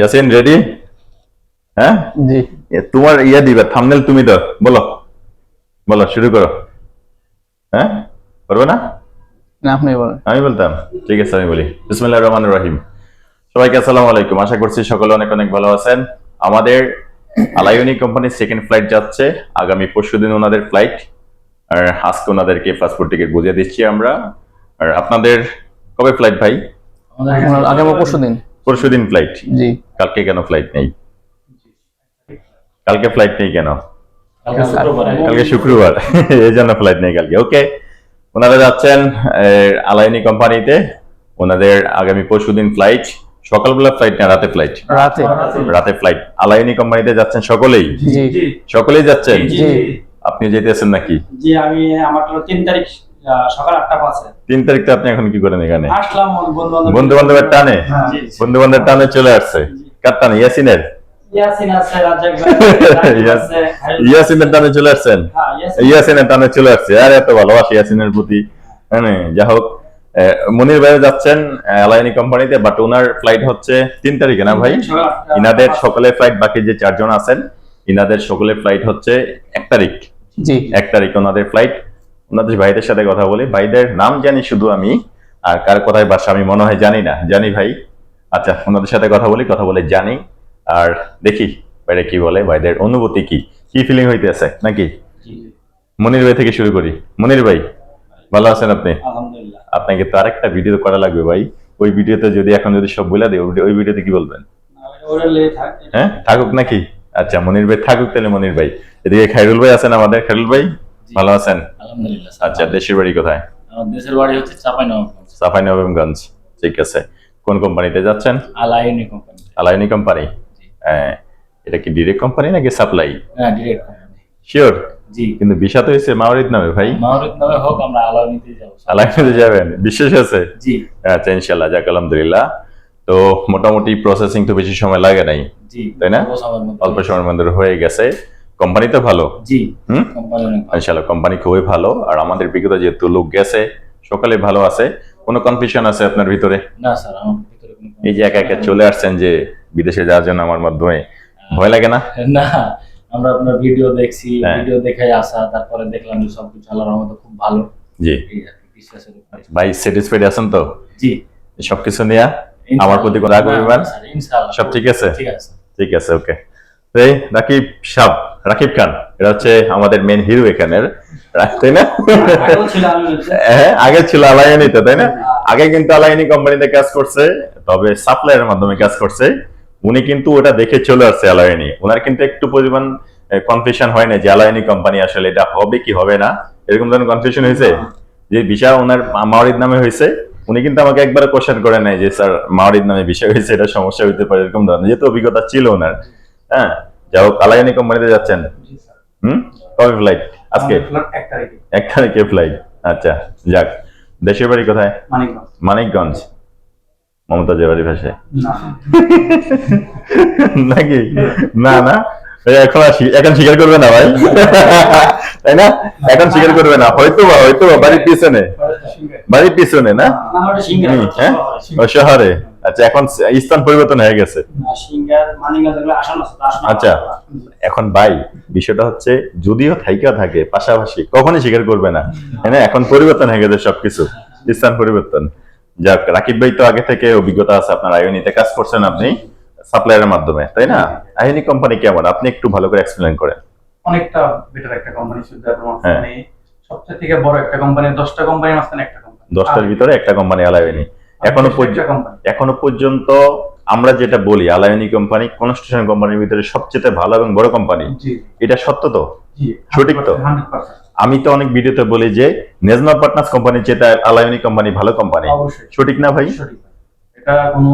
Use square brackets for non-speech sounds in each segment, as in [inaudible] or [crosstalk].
Yasin ready হ্যাঁ? জি। তোমার ইয়া দিবে থামনেল তুমি তো বলো। বলো শুরু করো। হ্যাঁ? পারবে না? না আপনি বলেন। আমি বলতাম ঠিক আছে আমি বলি। বিসমুল্লাহ রহমান রহিম। সবাইকে আসসালামু আলাইকুম। আশা করছি সকলে অনেক অনেক ভালো আছেন। আমাদের আলাইনি কোম্পানির সেকেন্ড ফ্লাইট যাচ্ছে। আগামী পরশুদিন ওনাদের ফ্লাইট আর আজকে ওনাদেরকে পাসপোর্ট টিকিট বুঝিয়ে দিচ্ছি আমরা। আর আপনাদের কবে ফ্লাইট ভাই? আগামী পরশু দিন। পরশুদিন ফ্লাইট জি। কালকে কেন ফ্লাইট নেই? কালকে ফ্লাইট নেই কেন? কালকে শুক্রবার। [laughs] এই জন্য ফ্লাইট নেই কালকে। ওকে ওনারা যাচ্ছেন আলাইনি কোম্পানিতে ওনাদের আগামী পরশুদিন ফ্লাইট সকালবেলা ফ্লাইট না রাতে ফ্লাইট রাতে। রাতে ফ্লাইট আলাইনি কোম্পানিতে যাচ্ছেন সকলেই? জি। জি। সকলেই যাচ্ছেন? জি আপনি যেতেছেন নাকি? জি আমি আমার তো তিন তারিখ আহ, সকাল আটটা পাঁচে। তিন তারিখটা আপনি এখন কি করেন এখানে? আসলাম বন্ধু বান্ধব বান্ধবের টানে? জি। বন্ধু বান্ধবের টানে চলে আসছে। কার টানে? ইয়াসিনের? [laughs] ইয়াসিনের টানে চলে আসছেন? হ্যাঁ ইয়াসিনের টানে চলে আসছে। আর এত ভালোবাসি ইয়াসিনের প্রতি। হ্যাঁ যা হোক। মনির ভাই যাচ্ছেন আলাইনি কোম্পানিতে বাট ওনার ফ্লাইট হচ্ছে তিন তারিখে না ভাই? ইনাদের সকলের ফ্লাইট বাকি যে চারজন আছেন ইনাদের সকলের ফ্লাইট হচ্ছে এক তারিখ। জি। এক তারিখ ওনাদের ফ্লাইট ওনাদের ভাইদের সাথে কথা বলি। ভাইদের নাম জানি শুধু আমি আর কার কথায় বাসা আমি মনে হয় জানি না। জানি ভাই। আচ্ছা ওনাদের সাথে কথা বলি কথা বলে জানি। আর দেখি বাইরে কি বলে ভাইদের অনুভূতি কি? কি ফিলিং হইতেছে? নাকি? জি, জি। মনির ভাই থেকে শুরু করি। মনির ভাই ভালো আছেন আপনি? আলহামদুলিল্লাহ। আপনাকে তো আরেকটা ভিডিও করা লাগবে ভাই। ওই ভিডিওতে যদি এখন যদি সব বলে দেয় ওই- ভিডিওতে কি বলবেন? হ্যাঁ থাকুক নাকি? আচ্ছা মনির ভাই থাকুক তাহলে মনির ভাই। এদিকে খাইরুল ভাই আছেন আমাদের। খাইরুল ভাই ভালো আছেন? আলহামদুলিল্লাহ আচ্ছা দেশের বাড়ি কোথায়? দেশের বাড়ি হচ্ছে চাপাইনবাবগঞ্জ। সাফাই নবমগঞ্জ ঠিক আছে। কোন কোম্পানিতে যাচ্ছেন? আলাইনি কোম্পানি আলাইনি কোম্পানি? হ্যাঁ এটা কি ডিরেক্ট কোম্পানি নাকি সাপ্লাই হ্যাঁ ডিরেক্ট কোম্পানি। শিওর জি। কিন্তু বিষা তো হয়েছে মাওরিদ নামে ভাই। মাহরুদ নামে হোক আমরা আলাউনিতে যাব। আলাইনিতে যাবেন? বিশ্বাস আছে? জি। আচ্ছা ইনশাল্লাহ যাক আলহামদুলিল্লাহ। তো মোটামুটি প্রসেসিং তো বেশি সময় লাগে নাই জি তাই না? অল্প সময়ের মধ্যে হয়ে গেছে। কোম্পানি তো ভালো? জি। হুম? কোম্পানি ইনশাল্লাহ কোম্পানি খুবই ভালো। আর আমাদের বিগত যেহেতু লোক গেছে সকালে ভালো আছে। কোনো কনফিউশন আছে আপনার ভিতরে? না স্যার আমার ভিতরে কোনো এই যে একা একা চলে আসছেন যে বিদেশে যাওয়ার জন্য আমার মাধ্যমে ভয় লাগে না? [laughs] না আমরা আপনার ভিডিও দেখছি হ্যাঁ। ভিডিও দেখে আসা তারপরে দেখলাম যে সব সবকিছু আল্লাহর রহমতে খুব ভালো। জি। ভাই স্যাটিসফাইড আছেন তো? জি। সবকিছু নিয়ে আমার প্রতি রাগ ইনশাআল্লাহ। সব ঠিক আছে? ঠিক আছে। ঠিক আছে ওকে এই রাকিব সাহ রাকিব খান এটা হচ্ছে আমাদের মেন হিরো এখানের তাই না? [laughs] হ্যাঁ আগে ছিল আলাইনিতে তাই না? আগে কিন্তু আলাইনি কোম্পানিতে কাজ করছে তবে সাপ্লাইয়ের মাধ্যমে কাজ করছে। উনি কিন্তু ওটা দেখে চলে আসছে আলাইনি ওনার কিন্তু একটু পরিমাণ কনফিউশন হয় না যে আলাইনি কোম্পানি আসলে এটা হবে কি হবে না। এরকম ধরনের কনফিউশন হয়েছে। যে বিষয় ওনার মাওরিদ নামে হয়েছে। উনি কিন্তু আমাকে একবার কোশ্চেন করে নাই যে স্যার মাওরিদ নামে বিষয় হয়েছে এটা সমস্যা হইতে পারে এরকম ধরনের। যেহেতু অভিজ্ঞতা ছিল ওনার হ্যাঁ? যাই হোক আলাইনি কোম্পানিতে যাচ্ছেন? হুম? কবে ফ্লাইট আজকে? এক তারিখে। ফ্লাইট আচ্ছা যাক। দেশের বাড়ি কোথায়? মানিকগঞ্জ। মমতাজের বাড়ি ভাষায় [laughs] নাকি? না না। এখন এখন স্বীকার করবে না ভাই? [laughs] তাই না? এখন স্বীকার করবে না। হয়তো বা হয়তো বা বাড়ির পিছনে। বাড়ির পিছনে না? হ্যাঁ? শহরে। আচ্ছা এখন স্থান পরিবর্তন হয়ে গেছে। আচ্ছা। এখন ভাই বিষয়টা হচ্ছে যদিও থাইকা থাকে পাশাপাশি কখনই স্বীকার করবে না। তাই না? এখন পরিবর্তন হয়ে গেছে সবকিছু। স্থান পরিবর্তন। যাক রাকিব ভাই তো আগে থেকে অভিজ্ঞতা আছে আপনার আইওনিতে কাজ করছেন আপনি। সাপ্লায়ারের মাধ্যমে তাই না? আইওনি কোম্পানি কেমন? আপনি একটু ভালো করে এক্সপ্লেন করেন। অনেকটা বেটার একটা কোম্পানি হ্যাঁ। মানে সবচেয়ে থেকে বড় একটা কোম্পানি দশটা কোম্পানির মাঝখানে একটা কোম্পানি দশটার ভিতরে একটা কোম্পানি আলাইনি এখনও পর্যন্ত এখনও পর্যন্ত আমরা যেটা বলি আলাইনি কোম্পানি কনস্ট্রাকশন কোম্পানির ভিতরে সবচেয়ে ভালো এবং বড় কোম্পানি জি। এটা সত্য তো? জি সঠিক তো? আমি তো অনেক ভিডিওতে বলি যে নেজমা পার্টনার্স কোম্পানি যেটা আলাইনি কোম্পানি ভালো কোম্পানি অবশ্যই। সঠিক না ভাই? সঠিক। এটা কোনো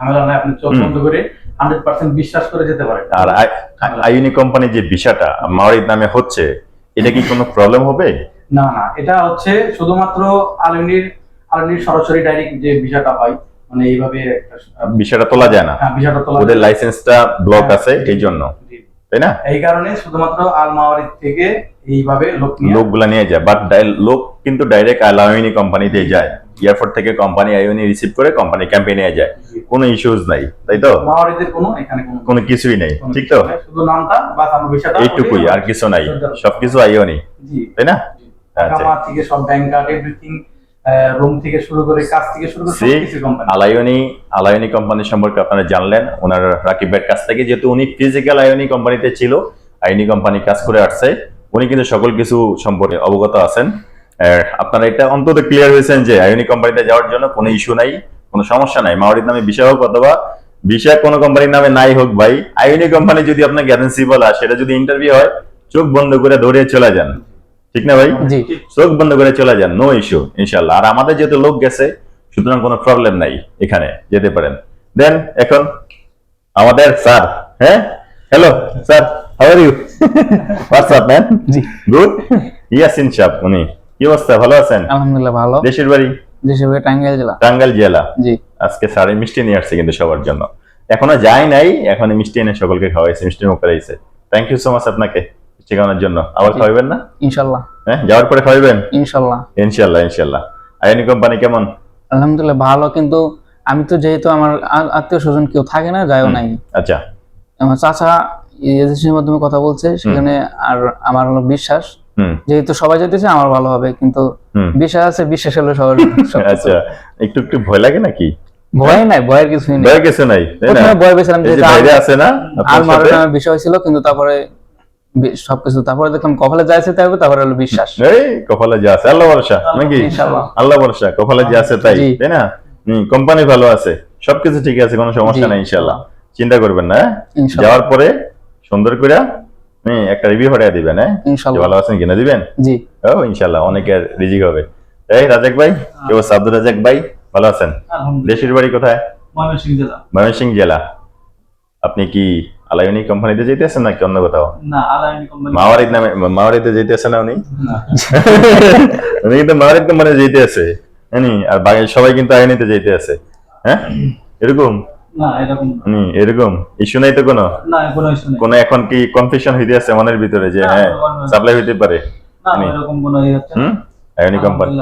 ঝামেলা নাই আপনি চোখ। বন্ধ করে হান্ড্রেড পার্সেন্ট বিশ্বাস করে যেতে পারেন। আর আইউনি কোম্পানি যে বিষয়টা মাওরিদ নামে হচ্ছে এটা কি কোনো প্রবলেম হবে? না না এটা হচ্ছে শুধুমাত্র আলমির আলমির সরাসরি ডাইরেক্ট যে ভিসাটা হয় মানে এইভাবে একটা বিষয়টা তোলা যায় না। হ্যাঁ, ভিসাটা তোলা ওদের লাইসেন্সটা ব্লক আছে এই জন্য। তাই না? এই কারণে শুধুমাত্র আল মাওয়ারিদ থেকে এইভাবে লোক লোকগুলা নিয়ে যায় বাট লোক কিন্তু ডাইরেক্ট আলাউনি কোম্পানিতে যায়। এয়ারপোর্ট থেকে কোম্পানি আইউনি রিসিভ করে কোম্পানি ক্যাম্পে নিয়ে যায়। কোনো ইস্যুজ নাই তাই তো? মাওয়ারিদের কোনো এখানে কোনো কোনো কিছুই নেই কোনো ঠিক তো? শুধু নামটা বা আমার বিষয়টা এইটুকুই আর কিছু নাই সবকিছু আইওনি জি। তাই না? আচ্ছা। আমার থেকে সব ব্যাংক কার্ড এভরিথিং রুম থেকে শুরু করে কাজ থেকে শুরু করে সবকিছু কোম্পানি আলায়নি আলায়নি কোম্পানি সম্পর্কে আপনারা জানলেন ওনার রাকিবের কাছ থেকে যেহেতু উনি ফিজিক্যাল আয়নি কোম্পানিতে ছিল আইনি কোম্পানি কাজ করে আসছে উনি কিন্তু সকল কিছু সম্পর্কে অবগত আছেন। আপনারা এটা অন্তত ক্লিয়ার হয়েছেন যে আইনি কোম্পানিতে যাওয়ার জন্য কোনো ইস্যু নাই কোনো সমস্যা নাই। মাওয়ারির নামে বিষয় হোক অথবা বিষয় কোনো কোম্পানির নামে নাই হোক ভাই আইনি কোম্পানি যদি আপনার গ্যারেন্সি বলা সেটা যদি ইন্টারভিউ হয় চোখ বন্ধ করে দৌড়ে চলে যান। ঠিক না ভাই? চোখ বন্ধ করে চলে যান নো ইস্যু ইনশাল্লাহ আর আমাদের যেহেতু লোক গেছে সুতরাং কোনো প্রবলেম নাই এখানে যেতে পারেন। দেন এখন আমাদের স্যার হ্যাঁ? Hello sir how are you what's up man G. Good Yasin সাহেব উনি। কি অবস্থা? ভালো আছেন? আলহামদুলিল্লাহ ভালো। দেশের বাড়ি? দেশের বাড়ি টাঙ্গাইল জেলা। টাঙ্গাইল জেলা? জি। আজকে স্যারে মিষ্টি নিয়ে আসছে কিন্তু সবার জন্য। এখনও যায় নাই এখন মিষ্টি এনে সকলকে খাওয়াইছে মিষ্টি মুখ করাইছে থ্যাংক ইউ সো মাচ আপনাকে মিষ্টি খাওয়ানোর জন্য। আবার খাওয়াবেন না? ইনশাল্লাহ। হ্যাঁ যাওয়ার পরে খাওয়াবেন ইনশাল্লাহ। ইনশাল্লাহ ইনশাল্লাহ। আইনি কোম্পানি কেমন? আলহামদুলিল্লাহ ভালো। কিন্তু আমি তো যেহেতু আমার আত্মীয় স্বজন কেউ থাকে না যায়ও নাই। আচ্ছা। আমার চাচা এজেন্সির মাধ্যমে কথা বলছে সেখানে আর আমার হলো বিশ্বাস। যেহেতু সবাই যেতেছে আমার ভালো হবে কিন্তু বিশ্বাস আছে বিশ্বাস হলো সবার [laughs] আচ্ছা একটু একটু ভয় লাগে নাকি? ভয় নাই ভয়ের নেই। ভয় কিছু নাই প্রথমে ভয় পেয়েছিলাম যে বাইরে আছে না আর মারার নামে বিষয় ছিল কিন্তু তারপরে সবকিছু তারপরে দেখলাম কপালে তারপরে হলো বিশ্বাস। এই কপালে যা আছে আল্লাহ ভরসা নাকি? ইনশাআল্লাহ। আল্লাহ ভরসা কপালে যা আছে তাই তাই না? হম কোম্পানি ভালো আছে সবকিছু ঠিক আছে কোনো সমস্যা নাই ইনশাল্লাহ চিন্তা করবেন না হ্যাঁ? যাওয়ার পরে সুন্দর করে একটা রিভিউ পাঠিয়ে দিবেন হ্যাঁ? ভালো আছেন কিনা দিবেন? জি। ও ইনশাল্লাহ অনেকের রিজিক হবে। এই রাজাক ভাই কেউ আব্দুল রাজাক ভাই ভালো আছেন? দেশের বাড়ি কোথায়? ময়মনসিংহ জেলা। ময়মনসিংহ জেলা। আপনি কি আলাইনি কোম্পানিতে যেতেছেন নাকি অন্য কোথাও? না আলাইনি কোম্পানি মাওয়ারিদ নামে মাওয়ারিতে যেতেছে না উনি? [laughs] উনি কিন্তু মাওয়ারিদ কোম্পানি যেতে আছে জানি আর বাকি সবাই কিন্তু আইনিতে যেতে আছে হ্যাঁ? এরকম? এরকম না। উনি এরকম? ইস্যু নাই তো কোনো? কোনো ইস্যু নেই। কোনো এখন কি কনফিউশন হইতে আছে মনের ভিতরে যে হ্যাঁ কোনো- কোনো- সাপ্লাই হইতে পারে? না উনি- এরকম কোনো হচ্ছে না। হুম? আইনি কোম্পানি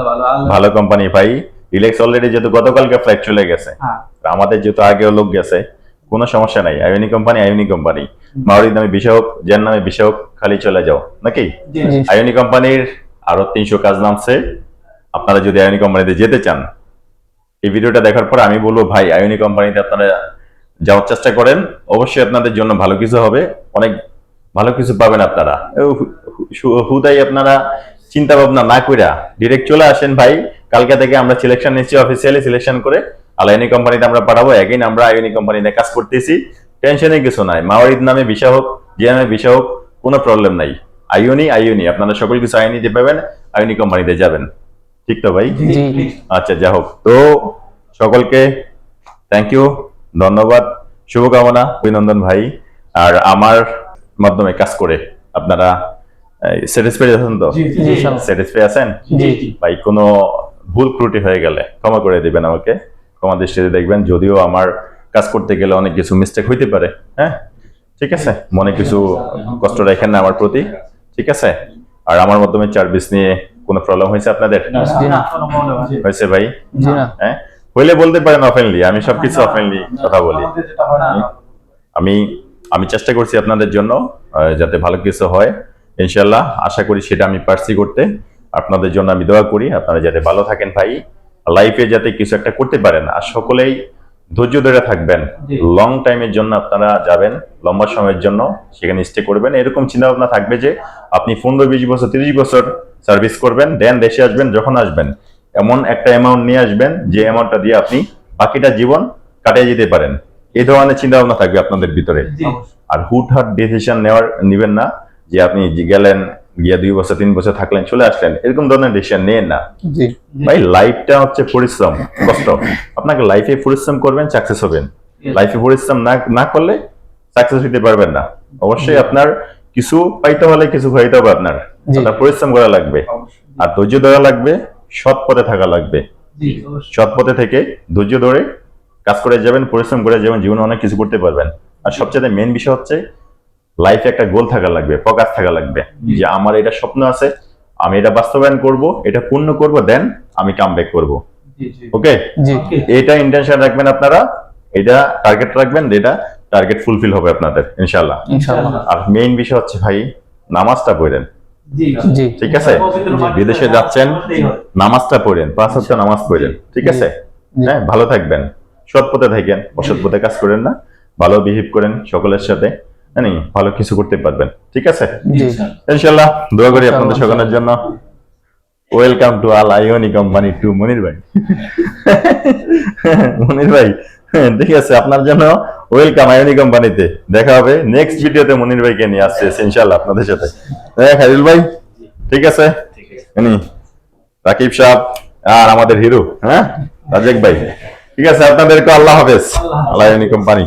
ভালো কোম্পানি ভাই রিল্যাক্স অলরেডি যেহেতু গতকালকে ফ্লাইট চলে গেছে। হ্যাঁ। আমাদের যেহেতু আগেও লোক গেছে কোনো সমস্যা নাই। আইনি কোম্পানি আইনি কোম্পানি মাওয়ারিদ নামে বিষয় হোক যার নামে বিষয় হোক খালি চলে যাও নাকি? আইনি কোম্পানির আরও তিনশো কাজ নামছে। আপনারা যদি আইনি কোম্পানিতে যেতে চান এই ভিডিওটা দেখার পর আমি বলব, ভাই আইনি কোম্পানিতে আপনারা যাওয়ার চেষ্টা করেন। অবশ্যই আপনাদের জন্য ভালো কিছু হবে। অনেক ভালো কিছু পাবেন আপনারা। হুদাই আপনারা চিন্তা ভাবনা না কইরা ডিরেক্ট চলে আসেন, ভাই, কালকে থেকে আমরা সিলেকশন নিচ্ছি অফিসিয়ালি সিলেকশন করে আলাইনি কোম্পানিতে আমরা পাঠাবো। একদিন আমরা আইনি কোম্পানিতে কাজ করতেছি। টেনশনে কিছু নাই। মাওয়ারিদ নামে বিষয় হোক, যে নামে বিষয় হোক, কোনো প্রবলেম নাই। আইওনি আইওনি আপনারা সকল কিছু আইনিতে পাবেন আইনি কোম্পানিতে যাবেন। ঠিক তো ভাই? আচ্ছা যা হোক। তো সকলকে থ্যাংক ইউ ধন্যবাদ শুভকামনা অভিনন্দন ভাই। আর আমার মাধ্যমে কাজ করে আপনারা স্যাটিসফাইড আছেন তো। স্যাটিসফাই আছেন? ভাই কোনো ভুল ত্রুটি হয়ে গেলে ক্ষমা করে দিবেন আমাকে। ক্ষমা দৃষ্টিতে দেখবেন যদিও আমার কাজ করতে গেলে অনেক কিছু মিস্টেক হইতে পারে হ্যাঁ? ঠিক আছে? মনে কিছু কষ্ট রাখেন না আমার প্রতি ঠিক আছে? আর আমার মাধ্যমে সার্ভিস নিয়ে কোনো প্রবলেম হয়েছে আপনাদের? হয়েছে। ভাই? হ্যাঁ? হইলে বলতে পারেন অফেনলি আমি সবকিছু অফেনলি কথা বলি। আমি আমি চেষ্টা করছি আপনাদের জন্য যাতে ভালো কিছু হয়। ইনশাল্লাহ আশা করি সেটা আমি পারছি করতে। আপনাদের জন্য আমি দোয়া করি আপনারা যাতে ভালো থাকেন ভাই। লাইফে যাতে কিছু একটা করতে পারেন আর সকলেই ধৈর্য ধরে থাকবেন। লং টাইমের জন্য আপনারা যাবেন লম্বা সময়ের জন্য সেখানে স্টে করবেন। এরকম চিন্তা ভাবনা থাকবে যে আপনি পনেরো বিশ বছর তিরিশ বছর সার্ভিস করবেন দেন দেশে আসবেন যখন আসবেন। এমন একটা অ্যামাউন্ট নিয়ে আসবেন যে অ্যামাউন্টটা দিয়ে আপনি বাকিটা জীবন কাটিয়ে যেতে পারেন। এই ধরনের চিন্তা ভাবনা থাকবে আপনাদের ভিতরে। আর হুটহাট ডিসিশন নেওয়ার নিবেন না যে আপনি গেলেন গিয়া দুই বছর তিন বছর থাকলেন চলে আসলেন এরকম ধরনের ডিসিশন নেন না। জি। ভাই লাইফটা হচ্ছে পরিশ্রম কষ্ট। আপনাকে লাইফে পরিশ্রম করবেন সাকসেস হবেন। লাইফে পরিশ্রম না না করলে সাকসেস হতে পারবেন না। অবশ্যই আপনার কিছু পাইতে হলে কিছু খাইতে হবে আপনার। আপনার পরিশ্রম করা লাগবে। আর ধৈর্য ধরা লাগবে সৎ পথে থাকা লাগবে। সৎ পথে থেকে ধৈর্য ধরে কাজ করে যাবেন পরিশ্রম করে যাবেন জীবনে অনেক কিছু করতে পারবেন। আর সবচেয়ে মেন বিষয় হচ্ছে লাইফে একটা গোল থাকা লাগবে ফোকাস থাকা লাগবে। যে আমার এটা স্বপ্ন আছে আমি এটা বাস্তবায়ন করব এটা পূর্ণ করব দেন আমি কাম ব্যাক করব। জি জি। ওকে এটা ইন্টেনশন রাখবেন আপনারা এটা টার্গেট রাখবেন এটা টার্গেট ফুলফিল হবে আপনাদের ইনশাল্লাহ আর মেইন বিষয় হচ্ছে ভাই নামাজটা পড়েন। ঠিক আছে? বিদেশে যাচ্ছেন নামাজটা পড়েন পাঁচ হচ্ছে নামাজ পড়েন ঠিক আছে? হ্যাঁ ভালো থাকবেন সৎ পথে থাকেন অসৎ পথে কাজ করেন না ভালো বিহেভ করেন সকলের সাথে জানি ভালো কিছু করতে পারবেন ঠিক আছে? ইনশাল্লাহ দোয়া করি আপনাদের সকলের জন্য। ওয়েলকাম টু আল আইওনি কোম্পানি টু মনির ভাই। [laughs] [laughs] মনির ভাই হ্যাঁ, [laughs] ঠিক আছে আপনার জন্য ওয়েলকাম আয়নি কোম্পানিতে দেখা হবে নেক্সট ভিডিওতে মনির ভাইকে নিয়ে আসছে ইনশাল্লাহ আপনাদের সাথে। হ্যাঁ খাইরুল ভাই ঠিক আছে? রাকিব সাহেব আর আমাদের হিরো হ্যাঁ? রাজেক ভাই। ঠিক আছে আপনাদেরকে আল্লাহ হাফেজ। আল্লাহ কোম্পানি